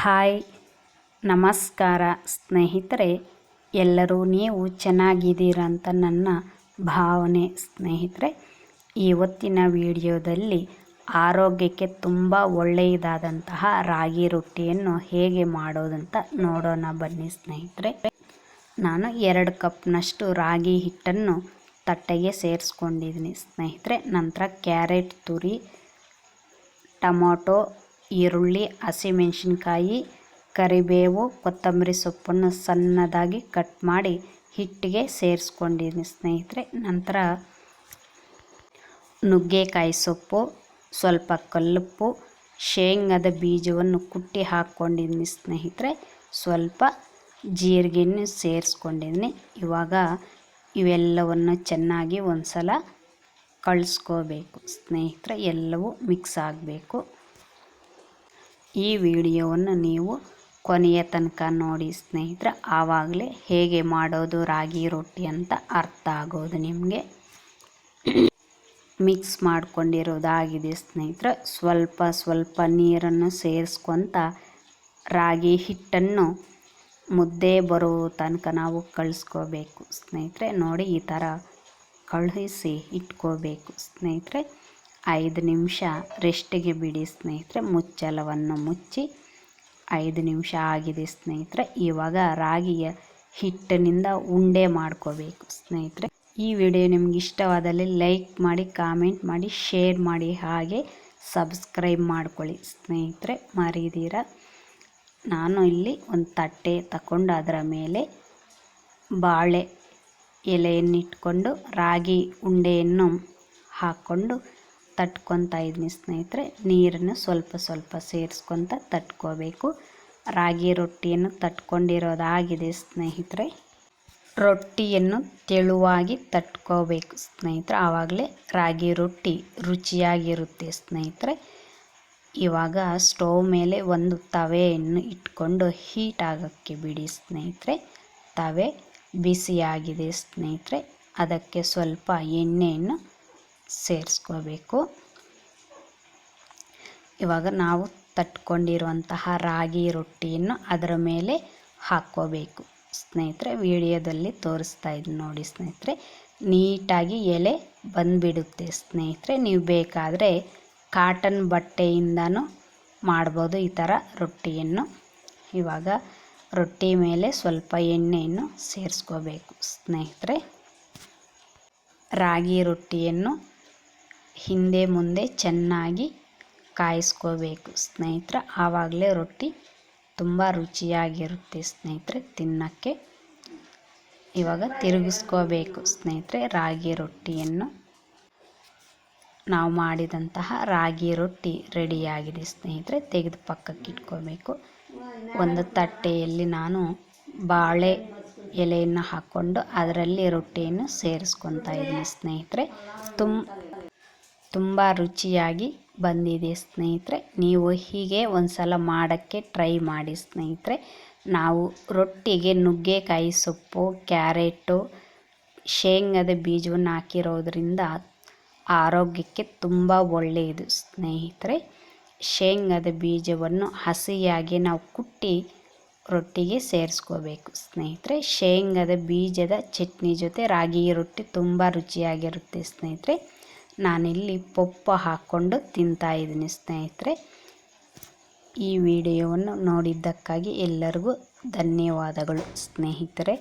Hi. ನಮಸ್ಕಾರ ಸ್ನೇಹಿತರೆ, ಎಲ್ಲರೂ ನೀವು ಚೆನ್ನಾಗಿದ್ದೀರಂತ ಅಂತ ನನ್ನ ಭಾವನೆ ಸ್ನೇಹಿತರೆ. ಇವತ್ತಿನ ವಿಡಿಯೋದಲ್ಲಿ ಆರೋಗ್ಯಕ್ಕೆ ತುಂಬ ಒಳ್ಳೆಯದಾದಂತಹ ರಾಗಿ ರೊಟ್ಟಿಯನ್ನು ಹೇಗೆ ಮಾಡೋದಂತ ನೋಡೋಣ ಬನ್ನಿ ಸ್ನೇಹಿತರೆ. ನಾನು ಎರಡು ಕಪ್ನಷ್ಟು ರಾಗಿ ಹಿಟ್ಟನ್ನು ತಟ್ಟೆಗೆ ಸೇರಿಸ್ಕೊಂಡಿದ್ದೀನಿ ಸ್ನೇಹಿತರೆ. ನಂತರ ಕ್ಯಾರೆಟ್ ತುರಿ, ಟೊಮೊಟೊ ಈರುಳ್ಳಿ, ಹಸಿಮೆಣಸಿನ್ಕಾಯಿ, ಕರಿಬೇವು, ಕೊತ್ತಂಬರಿ ಸೊಪ್ಪನ್ನು ಸಣ್ಣದಾಗಿ ಕಟ್ ಮಾಡಿ ಹಿಟ್ಟಿಗೆ ಸೇರಿಸ್ಕೊಂಡಿದ್ದೀನಿ ಸ್ನೇಹಿತರೆ. ನಂತರ ನುಗ್ಗೆಕಾಯಿ ಸೊಪ್ಪು, ಸ್ವಲ್ಪ ಕಲ್ಲುಪ್ಪು, ಶೇಂಗಾದ ಬೀಜವನ್ನು ಕುಟ್ಟಿ ಹಾಕ್ಕೊಂಡಿದ್ದೀನಿ ಸ್ನೇಹಿತರೆ. ಸ್ವಲ್ಪ ಜೀರಿಗೆನೂ ಸೇರಿಸ್ಕೊಂಡಿದ್ದೀನಿ. ಇವಾಗ ಇವೆಲ್ಲವನ್ನು ಚೆನ್ನಾಗಿ ಒಂದು ಸಲ ಕಳಿಸ್ಕೋಬೇಕು ಸ್ನೇಹಿತರೆ. ಎಲ್ಲವೂ ಮಿಕ್ಸ್ ಆಗಬೇಕು. ಈ ವಿಡಿಯೋವನ್ನು ನೀವು ಕೊನೆಯ ತನಕ ನೋಡಿ ಸ್ನೇಹಿತರೆ, ಆವಾಗಲೇ ಹೇಗೆ ಮಾಡೋದು ರಾಗಿ ರೊಟ್ಟಿ ಅಂತ ಅರ್ಥ ಆಗೋದು ನಿಮಗೆ. ಮಿಕ್ಸ್ ಮಾಡ್ಕೊಂಡಿರೋದಾಗಿದೆ ಸ್ನೇಹಿತರೆ, ಸ್ವಲ್ಪ ಸ್ವಲ್ಪ ನೀರನ್ನು ಸೇರಿಸ್ಕೊತ ರಾಗಿ ಹಿಟ್ಟನ್ನು ಮುದ್ದೆ ಬರೋ ತನಕ ನಾವು ಕಳಿಸ್ಕೋಬೇಕು ಸ್ನೇಹಿತರೆ. ನೋಡಿ, ಈ ಥರ ಕಳುಹಿಸಿ ಇಟ್ಕೋಬೇಕು ಸ್ನೇಹಿತರೆ. ಐದು ನಿಮಿಷ ರೆಸ್ಟಿಗೆ ಬಿಡಿ ಸ್ನೇಹಿತರೆ. ಮುಚ್ಚಲವನ್ನು ಮುಚ್ಚಿ ಐದು ನಿಮಿಷ ಆಗಿದೆ ಸ್ನೇಹಿತರೆ. ಇವಾಗ ರಾಗಿಯ ಹಿಟ್ಟಿನಿಂದ ಉಂಡೆ ಮಾಡ್ಕೋಬೇಕು ಸ್ನೇಹಿತರೆ. ಈ ವಿಡಿಯೋ ನಿಮ್ಗೆ ಇಷ್ಟವಾದಲ್ಲಿ ಲೈಕ್ ಮಾಡಿ, ಕಾಮೆಂಟ್ ಮಾಡಿ, ಶೇರ್ ಮಾಡಿ ಹಾಗೆ ಸಬ್ಸ್ಕ್ರೈಬ್ ಮಾಡ್ಕೊಳ್ಳಿ ಸ್ನೇಹಿತರೆ. ಮರೀದಿರ? ನಾನು ಇಲ್ಲಿ ಒಂದು ತಟ್ಟೆ ತಗೊಂಡು ಅದರ ಮೇಲೆ ಬಾಳೆ ಎಲೆಯನ್ನಿಟ್ಕೊಂಡು ರಾಗಿ ಉಂಡೆಯನ್ನು ಹಾಕ್ಕೊಂಡು ತಟ್ಕೊತಾ ಇದ್ದೀನಿ ಸ್ನೇಹಿತರೆ, ನೀರನ್ನು ಸ್ವಲ್ಪ ಸ್ವಲ್ಪ ಸೇರಿಸ್ಕೊತ ತಟ್ಕೋಬೇಕು. ರಾಗಿ ರೊಟ್ಟಿಯನ್ನು ತಟ್ಕೊಂಡಿರೋದಾಗಿದೆ ಸ್ನೇಹಿತರೆ. ರೊಟ್ಟಿಯನ್ನು ತೆಳುವಾಗಿ ತಟ್ಕೋಬೇಕು ಸ್ನೇಹಿತರೆ. ಆವಾಗಲೇ ರಾಗಿ ರೊಟ್ಟಿ ರುಚಿಯಾಗಿರುತ್ತೆ ಸ್ನೇಹಿತರೆ. ಇವಾಗ ಸ್ಟೋವ್ ಮೇಲೆ ಒಂದು ತವೆಯನ್ನು ಇಟ್ಕೊಂಡು ಹೀಟ್ ಆಗೋಕ್ಕೆ ಬಿಡಿ ಸ್ನೇಹಿತರೆ. ತವೆ ಬಿಸಿಯಾಗಿದೆ ಸ್ನೇಹಿತರೆ. ಅದಕ್ಕೆ ಸ್ವಲ್ಪ ಎಣ್ಣೆಯನ್ನು ಸೇರಿಸ್ಕೋಬೇಕು. ಇವಾಗ ನಾವು ತಟ್ಕೊಂಡಿರುವಂತಹ ರಾಗಿ ರೊಟ್ಟಿಯನ್ನು ಅದರ ಮೇಲೆ ಹಾಕ್ಕೋಬೇಕು. ಸ್ನೇಹಿತರೆ, ವಿಡಿಯೋದಲ್ಲಿ ತೋರಿಸ್ತಾ ಇದ್ದೀನಿ ನೋಡಿ ಸ್ನೇಹಿತರೆ. ನೀಟಾಗಿ ಎಲೆ ಬಂದುಬಿಡುತ್ತೆ ಸ್ನೇಹಿತರೆ. ನೀವು ಬೇಕಾದರೆ ಕಾಟನ್ ಬಟ್ಟೆಯಿಂದನೂ ಮಾಡ್ಬೋದು ಈ ಥರ ರೊಟ್ಟಿಯನ್ನು. ಇವಾಗ ರೊಟ್ಟಿ ಮೇಲೆ ಸ್ವಲ್ಪ ಎಣ್ಣೆಯನ್ನು ಸೇರಿಸ್ಕೋಬೇಕು ಸ್ನೇಹಿತರೆ. ರಾಗಿ ರೊಟ್ಟಿಯನ್ನು ಹಿಂದೆ ಮುಂದೆ ಚೆನ್ನಾಗಿ ಕಾಯಿಸ್ಕೋಬೇಕು. ಸ್ನೇಹಿತರೆ, ಆವಾಗಲೇ ರೊಟ್ಟಿ ತುಂಬ ರುಚಿಯಾಗಿರುತ್ತೆ ಸ್ನೇಹಿತರೆ, ತಿನ್ನೋಕ್ಕೆ. ಇವಾಗ ತಿರುಗಿಸ್ಕೋಬೇಕು ಸ್ನೇಹಿತರೆ, ರಾಗಿ ರೊಟ್ಟಿಯನ್ನು. ನಾವು ಮಾಡಿದಂತಹ ರಾಗಿ ರೊಟ್ಟಿ ರೆಡಿಯಾಗಿದೆ ಸ್ನೇಹಿತರೆ, ತೆಗೆದು ಪಕ್ಕಕ್ಕೆ ಇಟ್ಕೋಬೇಕು. ಒಂದು ತಟ್ಟೆಯಲ್ಲಿ ನಾನು ಬಾಳೆ ಎಲೆಯನ್ನು ಹಾಕ್ಕೊಂಡು ಅದರಲ್ಲಿ ರೊಟ್ಟಿಯನ್ನು ಸೇರಿಸ್ಕೊತಾ ಇದ್ದೀನಿ ಸ್ನೇಹಿತರೆ. ತುಂಬ ತುಂಬ ರುಚಿಯಾಗಿ ಬಂದಿದೆ ಸ್ನೇಹಿತರೆ. ನೀವು ಹೀಗೆ ಒಂದು ಸಲ ಮಾಡೋಕ್ಕೆ ಟ್ರೈ ಮಾಡಿ ಸ್ನೇಹಿತರೆ. ನಾವು ರೊಟ್ಟಿಗೆ ನುಗ್ಗೆಕಾಯಿ ಸೊಪ್ಪು, ಕ್ಯಾರೆಟು, ಶೇಂಗದ ಬೀಜವನ್ನು ಹಾಕಿರೋದ್ರಿಂದ ಆರೋಗ್ಯಕ್ಕೆ ತುಂಬ ಒಳ್ಳೆಯದು ಸ್ನೇಹಿತರೆ. ಶೇಂಗದ ಬೀಜವನ್ನು ಹಸಿಯಾಗಿ ನಾವು ಕುಟ್ಟಿ ರೊಟ್ಟಿಗೆ ಸೇರಿಸ್ಕೋಬೇಕು ಸ್ನೇಹಿತರೆ. ಶೇಂಗದ ಬೀಜದ ಚಟ್ನಿ ಜೊತೆ ರಾಗಿ ರೊಟ್ಟಿ ತುಂಬ ರುಚಿಯಾಗಿರುತ್ತೆ ಸ್ನೇಹಿತರೆ. ನಾನಿಲ್ಲಿ ಪಪ್ಪು ಹಾಕ್ಕೊಂಡು ತಿಂತಾಯಿದ್ದೀನಿ ಸ್ನೇಹಿತರೆ. ಈ ವಿಡಿಯೋವನ್ನು ನೋಡಿದ್ದಕ್ಕಾಗಿ ಎಲ್ಲರಿಗೂ ಧನ್ಯವಾದಗಳು ಸ್ನೇಹಿತರೆ.